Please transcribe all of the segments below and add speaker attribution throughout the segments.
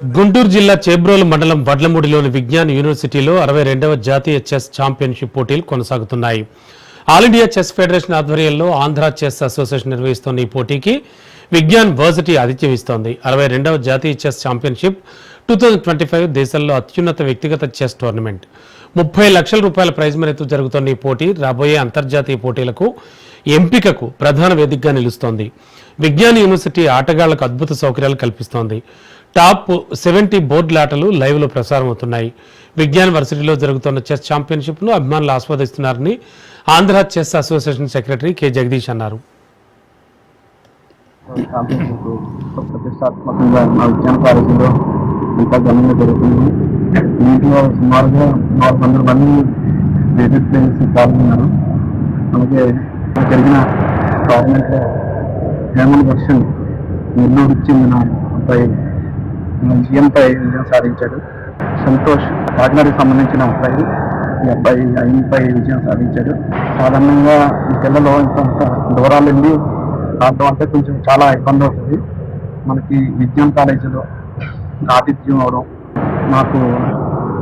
Speaker 1: గుంటూరు జిల్లా చేబ్రోలు మండలం వడ్లమూడిలోని విజ్ఞాన్ యూనివర్సిటీలో అరవై రెండవ జాతీయ చెస్ ఛాంపియన్షిప్ పోటీలు కొనసాగుతున్నాయి. ఆల్ ఇండియా చెస్ ఫెడరేషన్ ఆధ్వర్యంలో ఆంధ్ర చెస్ అసోసియేషన్ నిర్వహిస్తున్న ఈ పోటీకి విజ్ఞాన్ వర్సిటీ ఆతిథ్యం ఇస్తోంది. అరవై రెండవ జాతీయ chess championship two thousand twenty five దేశంలో అత్యున్నత వ్యక్తిగత చెస్ టోర్నమెంట్. ముప్పై లక్షల రూపాయల ప్రైజ్ మనీతో జరుగుతున్న ఈ పోటీ రాబోయే అంతర్జాతీయ పోటీలకు ఎంపికకు ప్రధాన వేదికగా నిలుస్తోంది. విజ్ఞాన్ యూనివర్సిటీ ఆటగాళ్ళకు అద్భుత సౌకర్యాలు కల్పిస్తోంది. టాప్ సెవెంటీ బోర్డుల ఆటలు లైవ్లో ప్రసారం అవుతున్నాయి విజ్ఞాన్ వర్సిటీలో జరుగుతున్న చెస్ ఛాంపియన్షిప్ను అభిమానులు ఆస్వాదిస్తున్నారని Andhra chess association secretary K Jagadish అన్నారు.
Speaker 2: ఛాంపియన్షిప్ ప్రతిష్టాత్మకంగా మా విజ్ఞాన కాలేజీలో ఇంకా ఘనంగా జరుగుతుంది. సుమారుగా నాలుగు వందల మంది ప్లేయర్స్ పాల్గొన్నారు. అలాగే జరిగిన టోర్నమెంట్లో హేమంత్ వర్షన్ నెల్లూరుకు చెందిన అబ్బాయి జిఎంపై విజయం సాధించాడు. సంతోష్ కాకినాడకి సంబంధించిన అబ్బాయి ఈ అబ్బాయి ఐఎంపై విజయం సాధించాడు. సాధారణంగా ఈ పిల్లలు ఇంత దూరాలు వెళ్ళి ఆడటం అంటే కొంచెం చాలా ఇబ్బంది అవుతుంది. మనకి విజ్ఞాన్ కాలేజీలో ఆతిథ్యం అవడం మాకు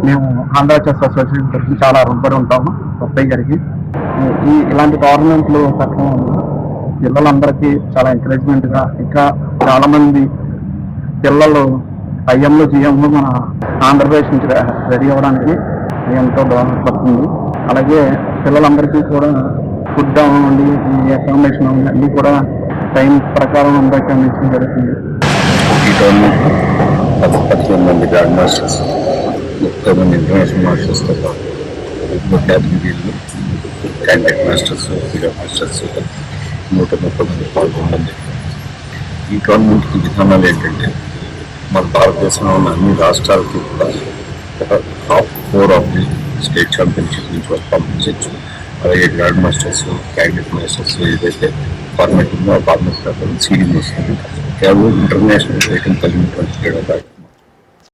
Speaker 2: మేము ఆంధ్ర చెస్ అసోసియేషన్ తరఫున చాలా రుబ్బడి ఉంటాము అబ్బాయి గారికి. ఈ ఇలాంటి టోర్నమెంట్లు పెట్టడం పిల్లలందరికీ చాలా ఎంకరేజ్మెంట్గా ఇంకా చాలామంది పిల్లలు ఐఎంలో జిఎంలో మన ఆంధ్రప్రదేశ్ నుంచి రెడీ అవ్వడానికి ఎంతో దోహదపడుతుంది అలాగే పిల్లలందరికీ కూడా ఫుడ్ అవ్వండి అకామిడేషన్ అవ్వండి అన్నీ కూడా టైం ప్రకారం అందరికీ అందించడం జరుగుతుంది.
Speaker 3: ఈ టోర్నమెంట్ పది పదిహేను మంది గ్రాండ్ మాస్టర్స్ ముప్పై మంది ఇంటర్నేషనల్ మాస్టర్స్తో పాటు వివిధ కేటగిరీలు క్యాండిడేట్ మాస్టర్స్ ఫీల్డ్ మాస్టర్స్ నూట ముప్పై మంది పాల్గొనడం జరిగింది. ఈ టోర్నమెంట్కి విధానాలు ఏంటంటే మన భారతదేశంలో ఉన్న అన్ని రాష్ట్రాలకి కూడా ఒక top four of the state championship నుంచి వాళ్ళు పంపించవచ్చు అలాగే గ్రాండ్ మాస్టర్స్ క్యాండిడేట్ మాస్టర్స్ ఏదైతే ఫార్మేట్ ఉందో ఆ ఫార్మేట్ ప్రకారం సీడింగ్ వస్తుంది కేవలం ఇంటర్నేషనల్ రేటింగ్ కలిగినటువంటి క్రీడాకారులు